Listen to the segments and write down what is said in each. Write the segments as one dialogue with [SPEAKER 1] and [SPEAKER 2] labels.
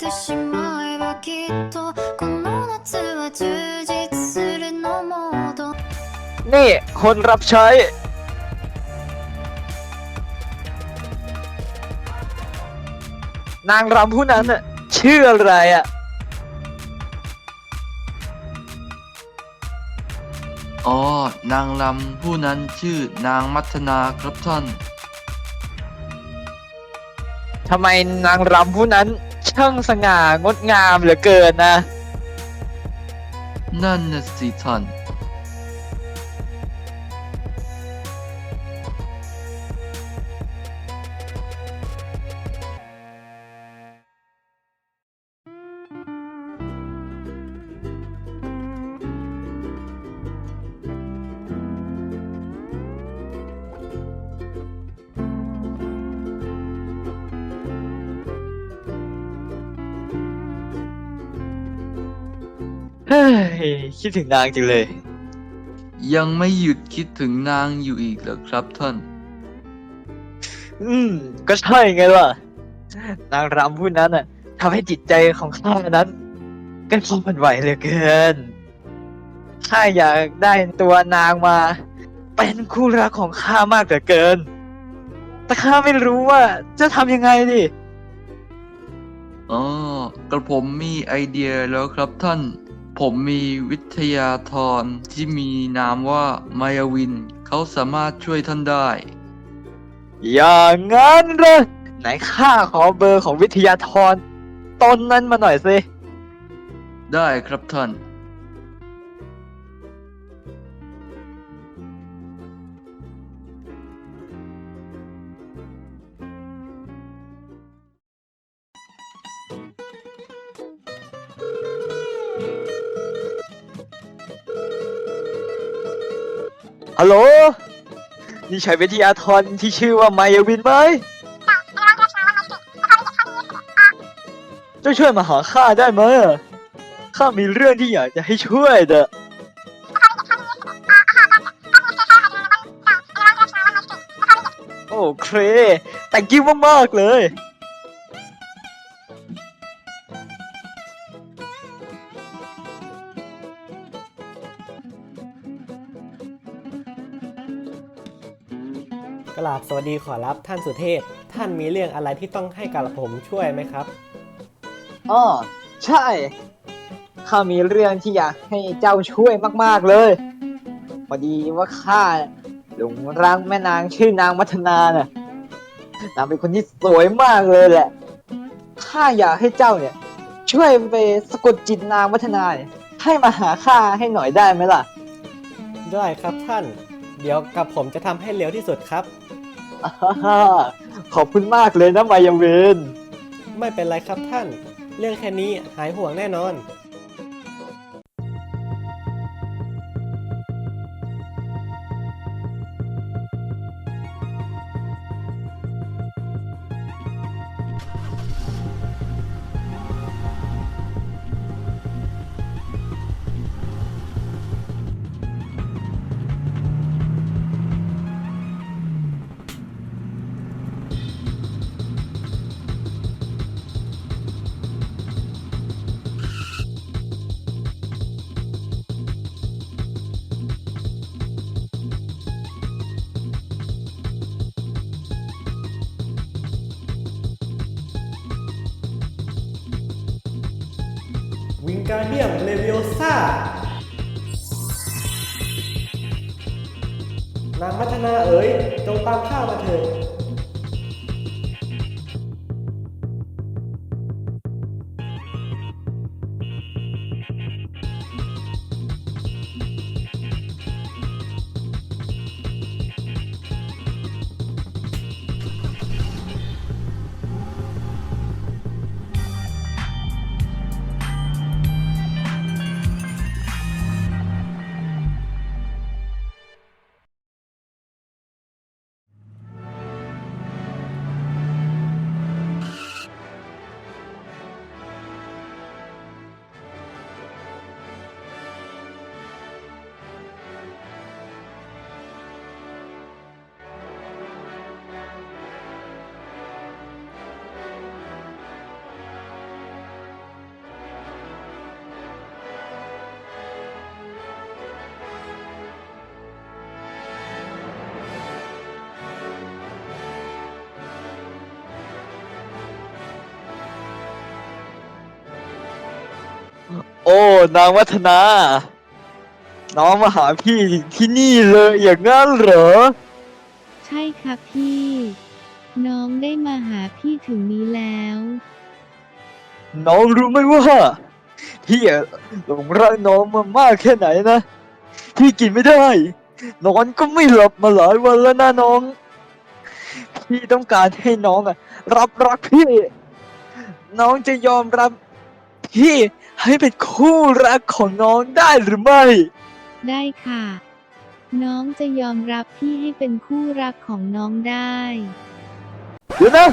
[SPEAKER 1] てしまえばきっとこの夏は充実するのモード
[SPEAKER 2] นี่ คนรับใช้ นางรำผู้นั้นน่ะชื่ออะไรอ่ะ
[SPEAKER 3] อ๋อ นางลำผู้นั้นชื่อนางมัทนาครับท่าน
[SPEAKER 2] ทำไมนางรำผู้นั้น ช่างสง่างดงามเหลือเกินนะ
[SPEAKER 3] นั่นน่ะสิท่าน
[SPEAKER 2] เฮ้ยคิดถึงนางจังเลย
[SPEAKER 3] ยังไม่หยุดคิดถึงนางอยู่อีกเหรอครับท่าน
[SPEAKER 2] อืม ก็ใช่ไงล่ะ นางรำผู้นั้นน่ะทำให้จิตใจของข้านั้นกันพอมันไหวเหลือเกิน ข้าอยากได้ตัวนางมา เป็นคู่รักของข้ามากเหลือเกิน แต่ข้าไม่รู้ว่าจะทำยังไงดิ
[SPEAKER 3] อ๋อกระผมมีไอเดียแล้วครับท่าน ผมมีวิทยาธรที่มีนามว่ามายาวิน เขาสามารถช่วยท่านได้
[SPEAKER 2] อย่างนั้นเลยไหนข้าขอเบอร์ของวิทยาธรตนนั้นมาหน่อยสิ
[SPEAKER 3] ได้ครับท่าน
[SPEAKER 2] ฮัลโหล นี่ใช่วิทยาธรที่ชื่อว่ามายาวินไหมเจ้าช่วยมาหาข้าได้ไหมข้ามีเรื่องที่อยากจะให้ช่วยเด้อโอเคแต่กิ้วมากๆเลย
[SPEAKER 4] สวัสดีขอรับท่านสุเทพ ท่านมีเรื่องอะไรที่ต้องให้กับผมช่วยไหมครับ
[SPEAKER 2] อ๋อใช่ข้ามีเรื่องที่อยากให้เจ้าช่วยมาก ๆเลย พอดีว่าข้าหลงรักแม่นางชื่อนางมัทนาน่ะนางเป็นคนที่สวยมากเลยแหละข้าอยากให้เจ้าเนี่ย ช่วยไปสะกดจิตนางมัทนาเนี่ยให้มาหาข้าให้หน่อยได้ไหมล่ะ
[SPEAKER 4] ได้ครับท่าน เดี๋ยวกับผมจะทำให้เร็วที่สุดครับ
[SPEAKER 2] อ่า ฮ่าขอบคุณมากเลยนะมายาเวน
[SPEAKER 4] ไม่เป็นไรครับท่าน เรื่องแค่นี้หายห่วงแน่นอน การเดียมเลเวลซ่า นางพัฒนาเอ๋ยจงตามข้ามาเถิด
[SPEAKER 2] โอ้ นางวัฒนา น้องมาหาพี่ที่นี่เลยอย่างงั้นเหรอ
[SPEAKER 5] ใช่ค่ะพี่ น้องได้มาหาพี่ถึงนี้แล้ว
[SPEAKER 2] น้องรู้ไหมว่าพี่อะหลงรักน้องมามากแค่ไหนนะ พี่กินไม่ได้ นอนก็ไม่หลับมาหลายวันแล้วนะน้อง พี่ต้องการให้น้องอะรับรักพี่ น้องจะยอมรับพี่ ให้เป็นคู่รักของน้องได้หรือไม่
[SPEAKER 5] ได้ค่ะ น้องจะยอมรับพี่ให้เป็นคู่รักของน้องได้
[SPEAKER 2] เดี๋ยวนะ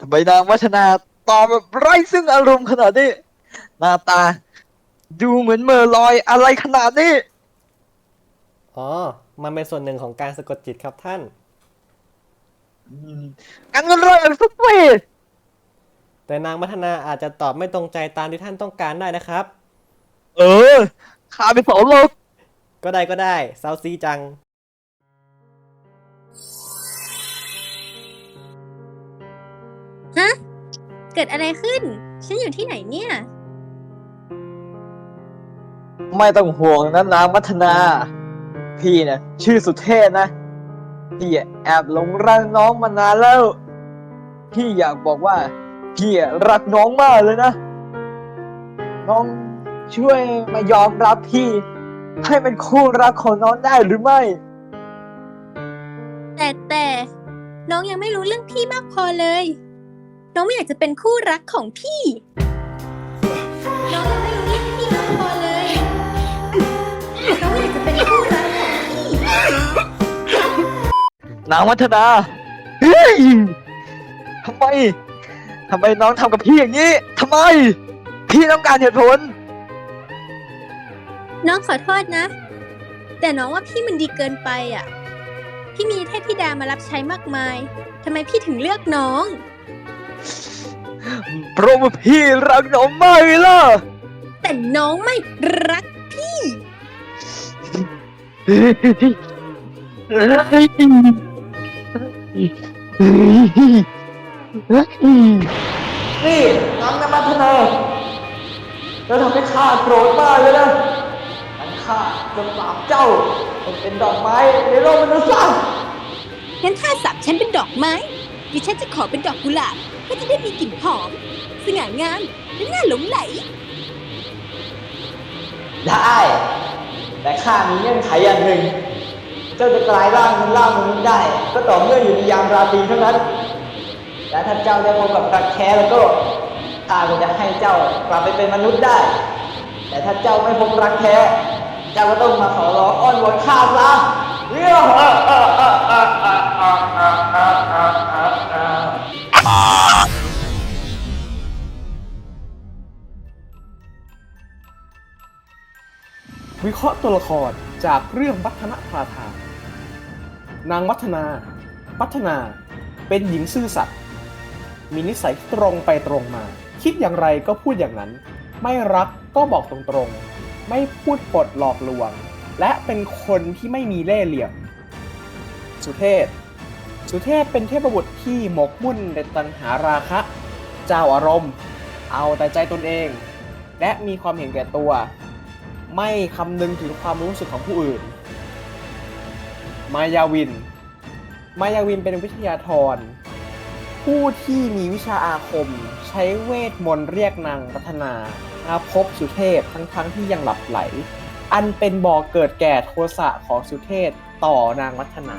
[SPEAKER 2] ทำไมนางวัฒนาตอบแบบไร้ซึ่งอารมณ์ขนาดนี้ หน้าตา ดูเหมือนเมอลอยอะไรขนาดนี้
[SPEAKER 4] อ๋อ มันเป็นส่วนหนึ่งของการสะกดจิตครับท่าน
[SPEAKER 2] อืมงั้นก็เริ่มสักที
[SPEAKER 4] แต่นางมัทนาอาจจะตอบไม่ตรงใจตามที่ท่านต้องการได้นะครับ
[SPEAKER 2] เออข้าไปสอนหรอก
[SPEAKER 4] ก็ได้ก็ได้ซาวซีจัง
[SPEAKER 6] ฮะเกิดอะไรขึ้น ฉันอยู่ที่ไหนเนี่ย
[SPEAKER 2] ไม่ต้องห่วงนะนางวัฒนา พี่เนี่ยชื่อสุเทพนะ พี่แอบหลงรักน้องมานานแล้ว พี่อยากบอกว่าพี่รักน้องมากเลยนะ น้องช่วยมายอมรับพี่ ให้เป็นคู่รักของน้องได้หรือไม่
[SPEAKER 6] แต่แต่น้องยังไม่รู้เรื่องพี่มากพอเลย น้องไม่อยากจะเป็นคู่รักของพี่
[SPEAKER 2] นางวัฒนาเฮ้ยทำไมทำไมน้องทำกับพี่อย่างนี้ทำไม พี่ต้องการเหตุผล
[SPEAKER 6] น้องขอโทษนะ แต่น้องว่าพี่มันดีเกินไปอะ พี่มีเทพธิดามารับใช้มากมายทำไมพี่ถึงเลือกน้อง
[SPEAKER 2] เพราะว่าพี่รักน้องมากเลยล่ะ
[SPEAKER 6] แต่น้องไม่รักพี่
[SPEAKER 2] นี่น้องนมัทนาแล้วทำให้ข้าโกรธมากเลยนะงั้นข้าจะปราบเจ้าให้เป็นดอกไม้ในโลกมนุษย์ซะ
[SPEAKER 6] งั้นถ้าสับฉันเป็นดอกไม้ดิฉันจะขอเป็นดอกกุหลาบเพื่อจะได้มีกลิ่นหอม สง่างามและน่าหลงไหล
[SPEAKER 2] ได้ แต่ข้ามีเงื่อนไขอย่างหนึ่ง เจ้าจะกลายร่างเป็นร่างมนุษย์ได้ ก็ต่อเมื่ออยู่ในยามราตรีเท่านั้นและถ้าเจ้าได้พบกับรักแท้แล้วก็ข้าก็จะให้เจ้ากลับไปเป็นมนุษย์ได้ แต่ถ้าเจ้าไม่พบรักแท้ เจ้าก็ต้องมาขอร้องอ้อนวอนข้าซะเรื่อง
[SPEAKER 7] วิเคราะห์ตัวละคร จากเรื่องวัฒนพาทานนางวัฒนาวัฒนาเป็นหญิงซื่อสัตย์มีนิสัยตรงไปตรงมา คิดอย่างไรก็พูดอย่างนั้น ไม่รักก็บอกตรงๆ ไม่พูดปดหลอกลวง และเป็นคนที่ไม่มีเล่ห์เหลี่ยม สุเทพ สุเทพเป็นเทพบุตรที่หมกมุ่นในตัณหาราคะ เจ้าอารมณ์ เอาแต่ใจตนเอง และมีความเห็นแก่ตัว ไม่คำนึงถึงความรู้สึกของผู้อื่น มายาวิน มายาวินเป็นวิทยาธร ผู้ที่มีวิชาอาคม ใช้เวทมนต์เรียกนางพัฒนามาพบสุเทพทั้งๆที่ยังหลับไหล อันเป็นบ่อเกิดแก่โทสะของสุเทพต่อนางวัฒนา